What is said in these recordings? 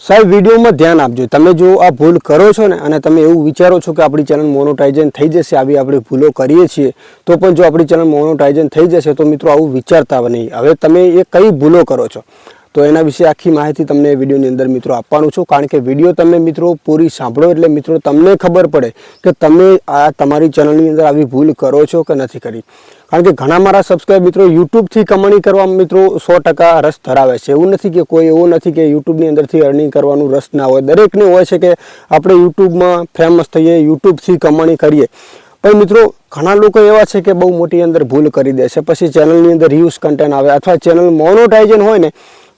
સાહેબ, વિડીયોમાં ધ્યાન આપજો. તમે જો આ ભૂલ કરો છો ને, અને તમે એવું વિચારો છો કે આપણી ચેનલ મોનોટાઇઝન થઈ જશે, આવી આપણે ભૂલો કરીએ છીએ, તો પણ જો આપણી ચેનલ મોનોટાઇઝન થઈ જશે, તો મિત્રો આવું વિચારતા નહીં. હવે તમે એ કઈ ભૂલો કરો છો? તો એના વિશે આખી માહિતી તમને વિડીયોની અંદર મિત્રો આપવાનું છું. કારણ કે વીડિયો તમે મિત્રો પૂરી સાંભળો એટલે મિત્રો તમને ખબર પડે કે તમે આ તમારી ચેનલની અંદર આવી ભૂલ કરો છો કે નથી કરી. કારણ કે ઘણા મારા સબસ્ક્રાઈબ મિત્રો યુટ્યુબથી કમાણી કરવા મિત્રો સો ટકા રસ ધરાવે છે. એવું નથી કે કોઈ એવું નથી કે યુટ્યુબની અંદરથી અર્નિંગ કરવાનું રસ ના હોય. દરેકને હોય છે કે આપણે યુટ્યુબમાં ફેમસ થઈએ, યુટ્યુબથી કમાણી કરીએ. પણ મિત્રો ઘણા લોકો એવા છે કે બહુ મોટી અંદર ભૂલ કરી દે છે. પછી ચેનલની અંદર યુઝ કન્ટેન્ટ આવે અથવા ચેનલ મોનોટાઇઝન હોય ને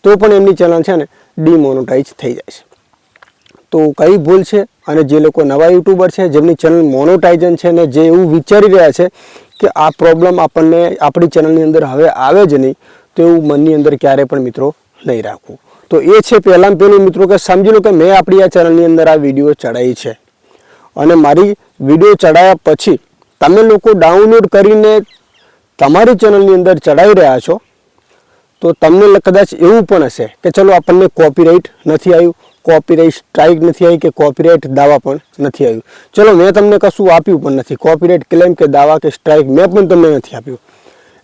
તો પણ એમની ચેનલ છે ને ડીમોનોટાઈઝ થઈ જાય છે. તો કઈ ભૂલ છે અને જે લોકો નવા યુટ્યુબર છે, જેમની ચેનલ મોનોટાઇઝન છે ને જે એવું વિચારી રહ્યા છે કે આ પ્રોબ્લેમ આપણને આપણી ચેનલની અંદર હવે આવે જ નહીં, તો એવું મનની અંદર ક્યારે પણ મિત્રો નહીં રાખવું. તો એ છે પહેલાં પહેલું મિત્રો કે સમજી લો કે મેં આપણી આ ચેનલની અંદર આ વીડિયો ચડાવી છે. અને મારી વીડિયો ચડાવ્યા પછી તમે લોકો ડાઉનલોડ કરીને તમારી ચેનલની અંદર ચડાવી રહ્યા છો તો તમને કદાચ એવું પણ હશે કે ચલો આપણને કોપીરાઇટ નથી આવ્યું કોપીરાઇટ સ્ટ્રાઇક નથી આવી કે કોપીરાઇટ દાવા પણ નથી આવ્યું. ચલો મેં તમને કશું આપ્યું પણ નથી. કોપીરાઇટ ક્લેમ કે દાવા કે સ્ટ્રાઇક મેં પણ તમને નથી આપ્યું.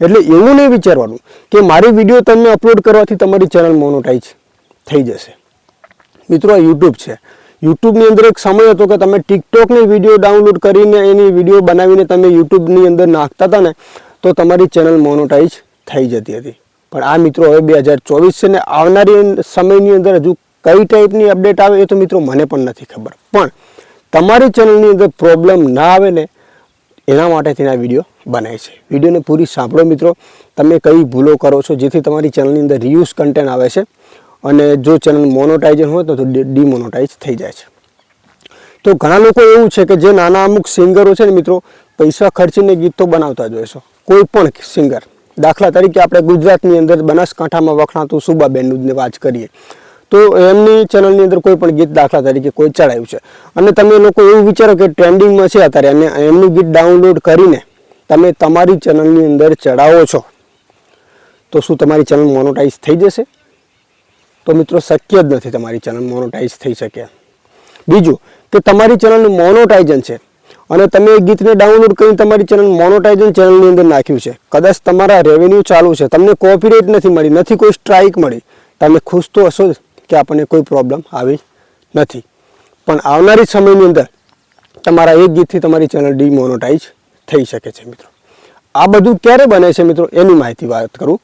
એટલે એવું નહીં વિચારવાનું કે મારી વીડિયો તમને અપલોડ કરવાથી તમારી ચેનલ મોનોટાઈઝ થઈ જશે. મિત્રો યુટ્યુબ છે. યુટ્યુબની અંદર એક સમય હતો કે તમે ટિકટોકની વીડિયો ડાઉનલોડ કરીને એની વીડિયો બનાવીને તમે યુટ્યુબની અંદર નાખતા હતા ને, તો તમારી ચેનલ મોનોટાઈઝ થઈ જતી હતી. પણ આ મિત્રો હવે બે હજાર ચોવીસ છે ને આવનારી સમયની અંદર હજુ કઈ ટાઈપની અપડેટ આવે એ તો મિત્રો મને પણ નથી ખબર. પણ તમારી ચેનલની અંદર પ્રોબ્લેમ ના આવે ને, એના માટે તેના વીડિયો બનાવે છે. વિડીયોને પૂરી સાંભળો મિત્રો. તમે કઈ ભૂલો કરો છો જેથી તમારી ચેનલની અંદર રિયુઝ કન્ટેન્ટ આવે છે અને જો ચેનલ મોનોટાઇઝન હોય તો ડિમોનોટાઇઝ થઈ જાય છે. તો ઘણા લોકો એવું છે કે જે નાના અમુક સિંગરો છે ને મિત્રો, પૈસા ખર્ચીને ગીતો બનાવતા જોઈશો કોઈ પણ સિંગર દાખલા તરીકે આપણે ગુજરાતની અંદર બનાસકાંઠામાં વખણાતું સુબાબેનનું જ વાત કરીએ, તો એમની ચેનલની અંદર કોઈ પણ ગીત દાખલા તરીકે કોઈ ચડાવ્યું છે. અને તમે લોકો એવું વિચારો કે ટ્રેન્ડિંગમાં છે અત્યારે અને એમનું ગીત ડાઉનલોડ કરીને તમે તમારી ચેનલની અંદર ચડાવો છો, તો શું તમારી ચેનલ મોનોટાઈઝ થઈ જશે? તો મિત્રો શક્ય જ નથી તમારી ચેનલ મોનોટાઈઝ થઈ શકે. બીજું કે તમારી ચેનલનું મોનોટાઇઝન છે અને તમે એ ગીતને ડાઉનલોડ કરીને તમારી ચેનલ મોનોટાઇઝન ચેનલની અંદર નાખ્યું છે. કદાચ તમારા રેવન્યુ ચાલુ છે. તમને કોપીરાઇટ નથી મળી, નથી કોઈ સ્ટ્રાઇક મળી. તમે ખુશ તો હશો કે આપણને કોઈ પ્રોબ્લેમ આવી નથી. પણ આવનારી સમયની અંદર તમારા એક ગીતથી તમારી ચેનલ ડીમોનોટાઇઝ થઈ શકે છે મિત્રો. આ બધું ક્યારે બને છે મિત્રો? એની માહિતી વાત કરું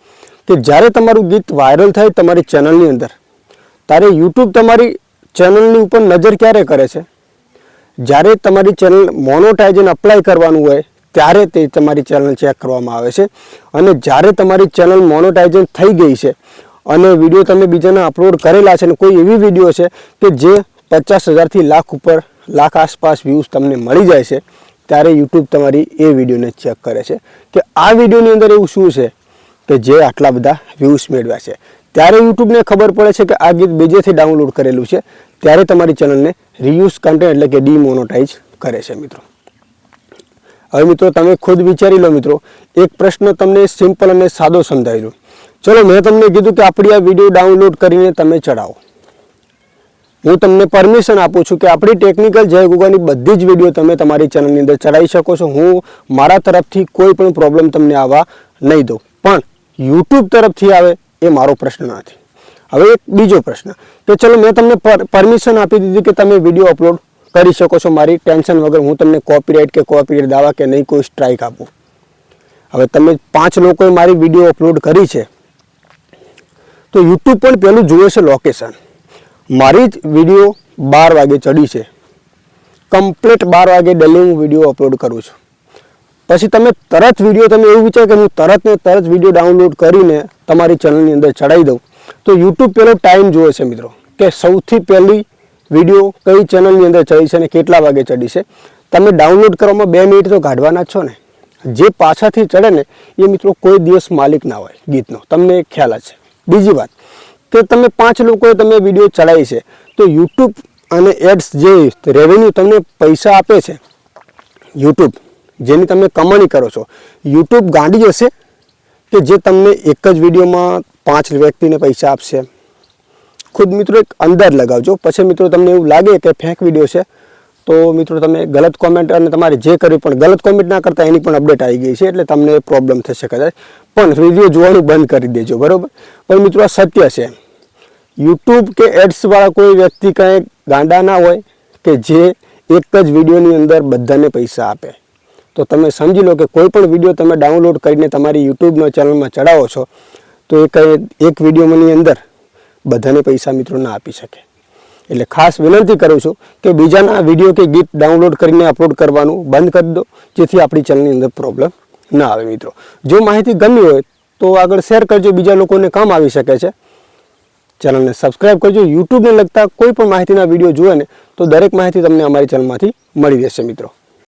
કે જ્યારે તમારું ગીત વાયરલ થાય તમારી ચેનલની અંદર, ત્યારે યુટ્યુબ તમારી ચેનલની ઉપર નજર ક્યારે કરે છે? જ્યારે તમારી ચેનલ મોનોટાઇઝન અપ્લાય કરવાનું હોય, ત્યારે તે તમારી ચેનલ ચેક કરવામાં આવે છે. અને જ્યારે તમારી ચેનલ મોનોટાઇઝન થઈ ગઈ છે અને વીડિયો તમે બીજાને અપલોડ કરેલા છે અને કોઈ એવી વીડિયો છે કે જે પચાસ હજારથી લાખ ઉપર, લાખ આસપાસ વ્યૂઝ તમને મળી જાય છે, ત્યારે યુટ્યુબ તમારી એ વિડીયોને ચેક કરે છે. કે આ વિડીયોની અંદર એવું શું છે? કે જે આટલા બધા વ્યૂઝ મેળવ્યા છે. ત્યારે યુટ્યુબને ખબર પડે છે કે આ ગીત બીજેથી ડાઉનલોડ કરેલું છે. ત્યારે તમારી ચેનલને રિયુઝ કન્ટેન્ટ એટલે કે ડીમોનોટાઇઝ કરે છે મિત્રો. હવે મિત્રો, તમે ખુદ વિચારી લો મિત્રો, એક પ્રશ્ન તમને સિમ્પલ અને સાદો સમજાવી દો ચલો, મેં તમને કીધું કે આપણી આ વીડિયો ડાઉનલોડ કરીને તમે ચડાવો હું તમને પરમિશન આપું છું કે આપણી ટેકનિકલ જય ગુગાની બધી જ વીડિયો તમે તમારી ચેનલની અંદર ચડાવી શકો છો. હું મારા તરફથી કોઈ પણ પ્રોબ્લેમ તમને આવવા નહીં દઉં. પણ યુટ્યુબ તરફથી આવે એ મારો પ્રશ્ન નથી હવે એક બીજો પ્રશ્ન. કે ચલો મેં તમને પરમિશન આપી દીધી કે તમે વીડિયો અપલોડ કરી શકો છો. મારી ટેન્શન વગર હું તમને કોપીરાઇટ કે કોપીરાઇટ દાવા કે નહીં, કોઈ સ્ટ્રાઇક આપું. હવે તમે પાંચ લોકોએ મારી વીડિયો અપલોડ કરી છે. તો યુટ્યુબ પણ પહેલું જુએ છે લોકેશન મારી જ વીડિયો બાર વાગે ચડી છે. કમ્પ્લીટ બાર વાગે ડેલી હું વીડિયો અપલોડ કરું છું. પછી તમે તરત વીડિયો તમે એવું વિચાર કે હું તરત ને તરત વીડિયો ડાઉનલોડ કરીને તમારી ચેનલની અંદર ચડાવી દઉં. તો યુટ્યુબ પહેલો ટાઈમ જુએ છે મિત્રો, કે સૌથી પહેલી વીડિયો કઈ ચેનલની અંદર ચડી છે અને કેટલા વાગે ચડી છે. તમે ડાઉનલોડ કરવામાં બે મિનિટ તો કાઢવાના છો ને. જે પાછળથી ચડે ને, એ મિત્રો કોઈ દિવસ માલિક ના હોય, ગીતનો. તમને ખ્યાલ છે બીજી વાત, કે તમે પાંચ લોકોએ તમે વીડિયો ચડાવી છે, તો યુટ્યુબ અને એડ્સ જે રેવન્યુ તમને પૈસા આપે છે યુટ્યુબ જેની તમે કમાણી કરો છો. યુટ્યુબ ગાંડી હશે કે જે તમને એક જ વિડીયોમાં પાંચ વ્યક્તિને પૈસા આપશે. ખુદ મિત્રો એક અંદર લગાવજો. પછી મિત્રો તમને એવું લાગે કે ફેક વીડિયો છે, તો મિત્રો તમે ગલત કોમેન્ટ અને તમારે જે કર્યું પણ ગલત કોમેન્ટ ના કરતા એની પણ અપડેટ આવી ગઈ છે, એટલે તમને પ્રોબ્લેમ થશે કદાચ. પણ વીડિયો જોવાનું બંધ કરી દેજો, બરાબર? પણ મિત્રો આ સત્ય છે. યુટ્યુબ કે એડ્સવાળા કોઈ વ્યક્તિ કંઈ ગાંડા ના હોય કે જે એક જ વિડીયોની અંદર બધાને પૈસા આપે. તો તમે સમજી લો કે કોઈ પણ વીડિયો તમે ડાઉનલોડ કરીને તમારી યુટ્યુબના ચેનલમાં ચડાવો છો, તો એ કંઈ એક વિડીયોની અંદર બધાને પૈસા મિત્રો ના આપી શકે. એટલે ખાસ વિનંતી કરું છું કે બીજાના વીડિયો કે ગીત ડાઉનલોડ કરીને અપલોડ કરવાનું બંધ કરી દો, જેથી આપણી ચેનલની અંદર પ્રોબ્લેમ ના આવે મિત્રો. જો માહિતી ગમી હોય તો આગળ શેર કરજો, બીજા લોકોને કામ આવી શકે છે. ચેનલને સબસ્ક્રાઈબ કરજો યુટ્યુબને લગતા કોઈ પણ માહિતીના વીડિયો જુએ ને, તો દરેક માહિતી તમને અમારી ચેનલમાંથી મળી રહેશે મિત્રો.